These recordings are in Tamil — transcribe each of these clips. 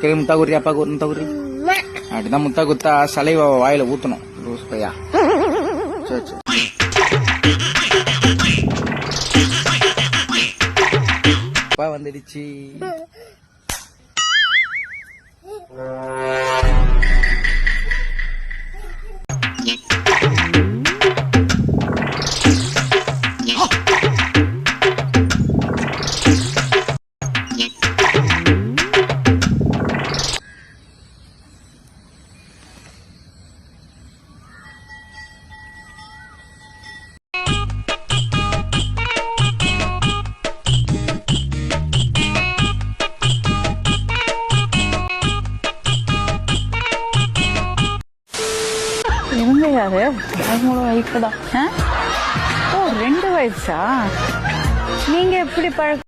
சரி முத்தா குரி அப்பா குரு முத்தா குரி அப்படிதான் முத்தா குத்தா சலைவா வாயில ஊத்தணும். லூஸ் பையா சரி சரி. அப்பா வந்துடுச்சு. அவங்களோட ஓ ரெண்டு வயசா? நீங்க எப்படி பழக்க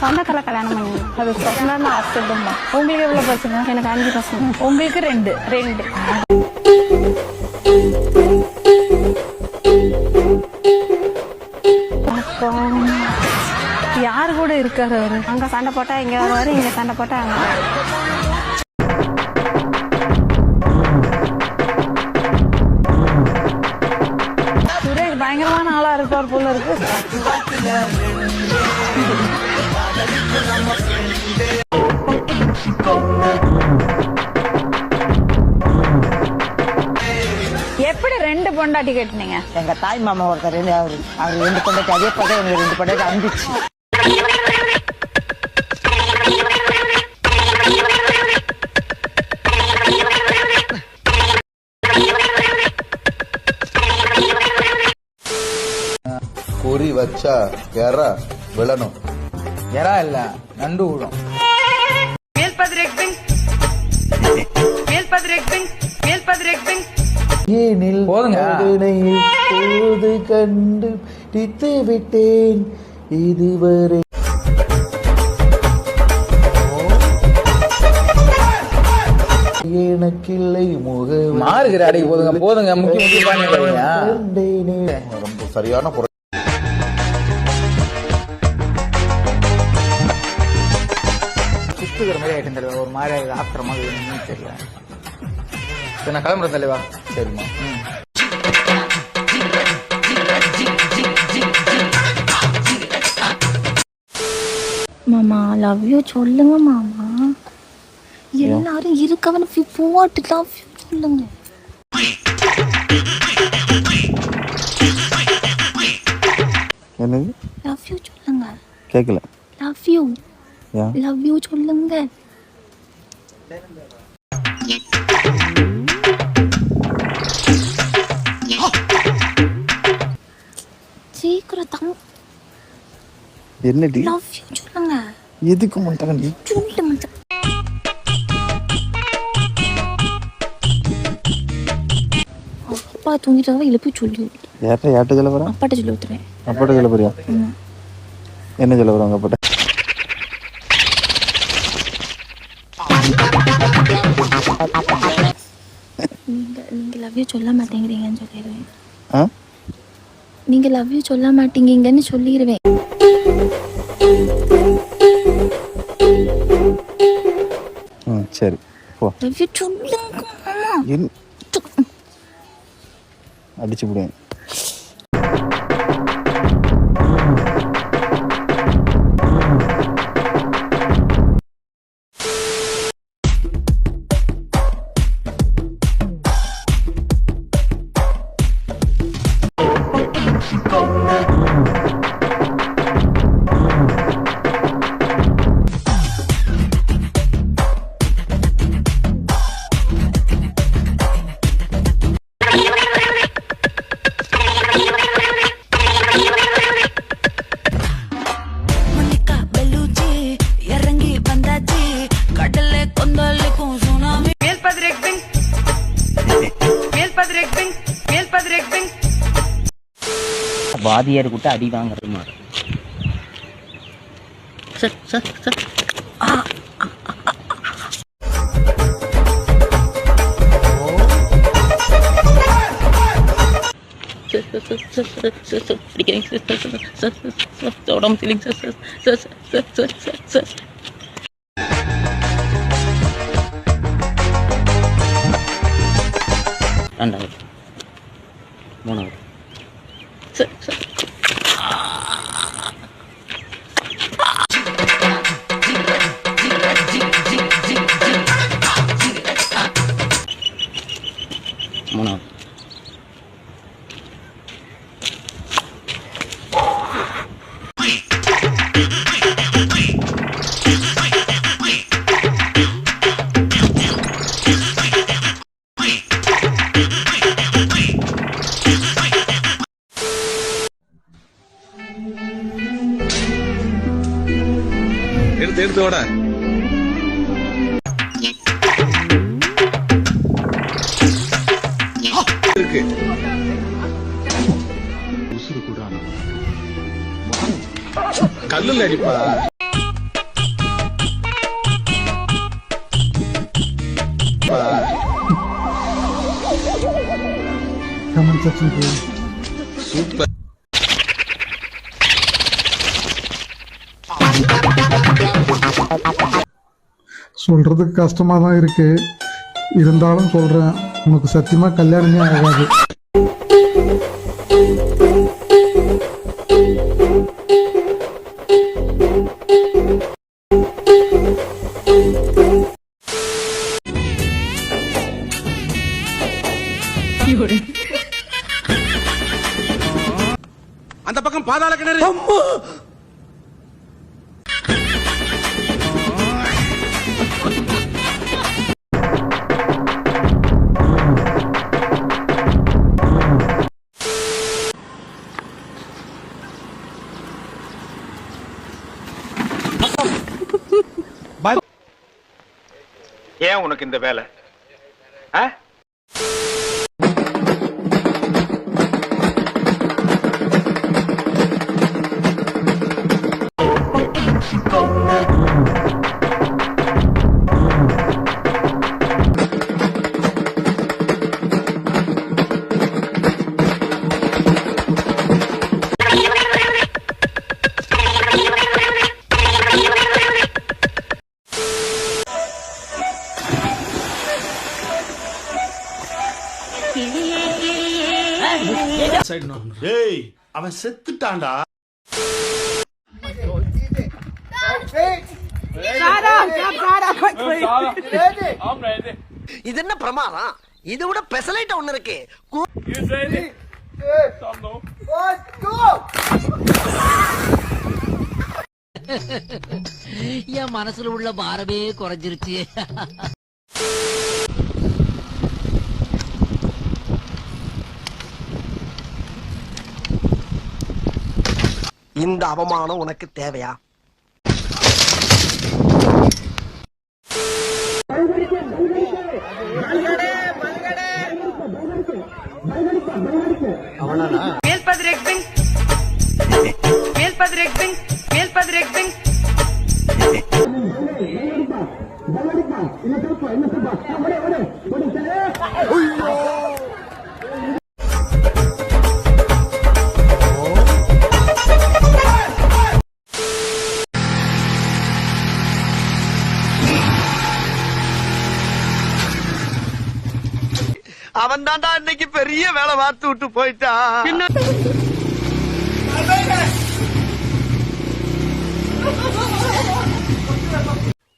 சொந்தக்கார கல்யாணம் பண்ணி அது சொன்னா அசடுமா உங்களுக்கு எவ்வளவு பசங்க? எனக்கு அஞ்சு பசங்க. உங்களுக்கு ரெண்டு. ரெண்டு. யார் கூட இருக்காரு அவரு? அங்க சண்டை போட்டா இங்க வருவாரு இங்க சண்டை போட்டா அங்க இருப்பார் போல இருக்கு எப்படி ரெண்டு பொண்டாட்டி கட்டினீங்க? எங்க தாய் மாமா ஒருத்தர் ரெண்டு அவரு அவர் ரெண்டு பொண்டாட்டி அதே போல எனக்கு ரெண்டு பொண்டாட்டி அந்துச்சு குறி வச்சா எற விழணும். எறா இல்ல நண்டு போதுங்க. இப்போது கண்டு பிடித்து விட்டேன். இதுவரை எனக்கில்லை முகம் மாறுகிற அடி போதுங்க போதுங்க முக்கிய முக்கிய பாருங்க ரொம்ப சரியான பொருள் சுத்துக்கிற மாதிரி ஆயிட்டும் தலைவா. ஒரு மாதிரி ஆகுது. ஆத்திர மாதிரி என்னன்னு தெரியல. சரி நான் கிளம்புறேன் தலைவா. சரிம்மா. மாமா லவ் யூ சொல்லுங்க மாமா. எல்லாரும் இருக்கவன் போட்டு லவ் யூ சொல்லுங்க. என்னது? லவ் யூ சொல்லுங்க. கேட்கல லவ் யூ லவ் யூ சொல்லுங்க சீக்கிரம் தம் என்னடி? லவ் யூ சொல்லுங்க எதுக்கு முட்டாங்க சொல்லிட்டு மட்டும் அப்பா தூங்கிட்டு எழுப்பி சொல்லி. யார்கிட்ட யார்கிட்ட சொல்ல போறேன் அப்பாட்ட சொல்லி விட்டுறேன். அப்பாட்ட சொல்ல போறியா? என்ன சொல்ல போறாங்க அப்பாட்ட? லவ் யூ சொல்ல மாட்டேங்கிறீங்கன்னு சொல்லிடுவேன். ஆ? நீங்க லவ் யூ சொல்ல மாட்டீங்கன்னு சொல்லிடுவேன். சரி. போ. லவ் யூ சொல்லுங்க அடிச்சு விடுவேன் வாதியார் கூட்ட அடி வாங்குற மாதிரி சார் சார் சார் அடிக்கிறேன் சார் உடம்பு சரிங்க sir sir sir sir sir sir மூணாவது எடுத்து எடுத்து ஓட கல்லுல அடிப்பா. சூப்பர் சொல்றதுக்கு கஷ்டமா தான் இருக்கு. இருந்தாலும் சொல்றேன் உனக்கு சத்தியமா கல்யாணமே ஆகாது. கிணறு ஏன் உனக்கு இந்த வேலை? ஆ? டேய் அவன் செத்துட்டான்டா. இது என்ன பிரமாதம்? இது விட பெசலைட் ஒண்ணு இருக்கு. என் மனசுல உள்ள பாரமே குறைஞ்சிருச்சு. இந்த அவமானம் உனக்கு தேவையா? அவன் தாண்டா இன்னைக்கு பெரிய வேலை பார்த்து விட்டு போயிட்டான்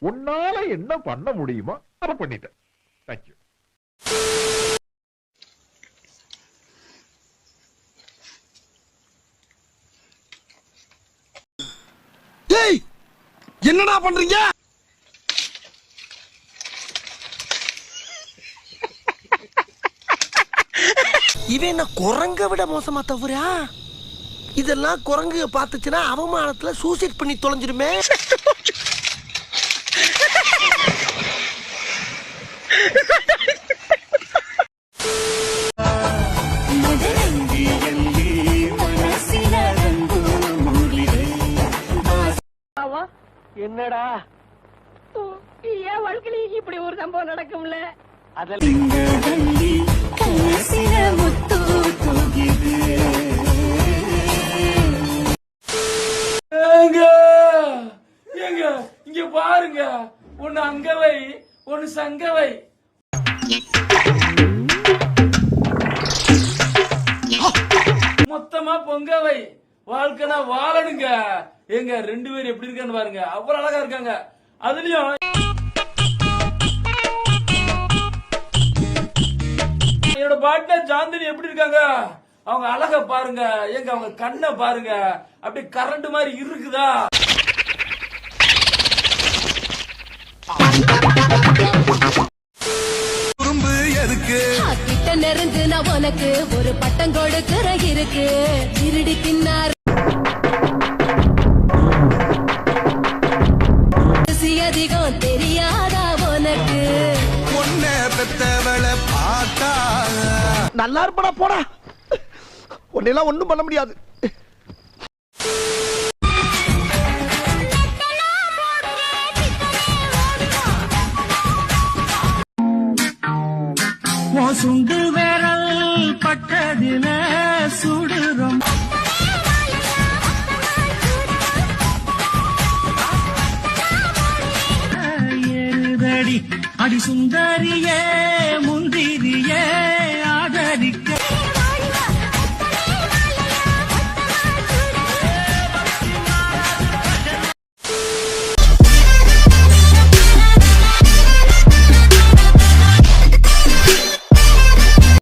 உன்னால என்ன பண்ண முடியுமோ அதை பண்ணிட்டேன். தேங்க்யூ என்னடா பண்றீங்க? இவன் என்ன குரங்க விட மோசமா தவறா? இதெல்லாம் குரங்கு பார்த்துச்சுன்னா அவமானத்துல சூசைட் பண்ணி தொலைஞ்சிருமே என்னடா? என் வாழ்க்கையில இப்படி ஒரு சம்பவம் நடக்கும்ல? தூக்குகிது இங்க பாருங்க. ஒன்னு அங்கவை ஒன்னு சங்கவை மொத்தமா பொங்கவை வாழ்க்கைனா வாழனுங்க எங்க ரெண்டு பேரும் எப்படி இருக்கான்னு பாருங்க. அவ்வளவு அழகா இருக்காங்க. அதுலயும் என்னோட பார்ட்னர் சாந்தினி எப்படி இருக்காங்க? அவங்க அழக பாருங்க. ஏங்க அவங்க கண்ணை பாருங்க. அப்படியே கரண்ட் மாதிரி இருக்குதா? கிட்ட நெருங்கு நான் உனக்கு ஒரு பட்டம் கொடுக்கிற இருக்கு. திருடி தின்னார் நல்லா இருப்படா போடா. உன்னெல்லாம் ஒண்ணும் பண்ண முடியாது. சுண்டு விரல் பட்டதில சுடுறோம். அடி சுந்தரியே முந்திரியே அடிக்க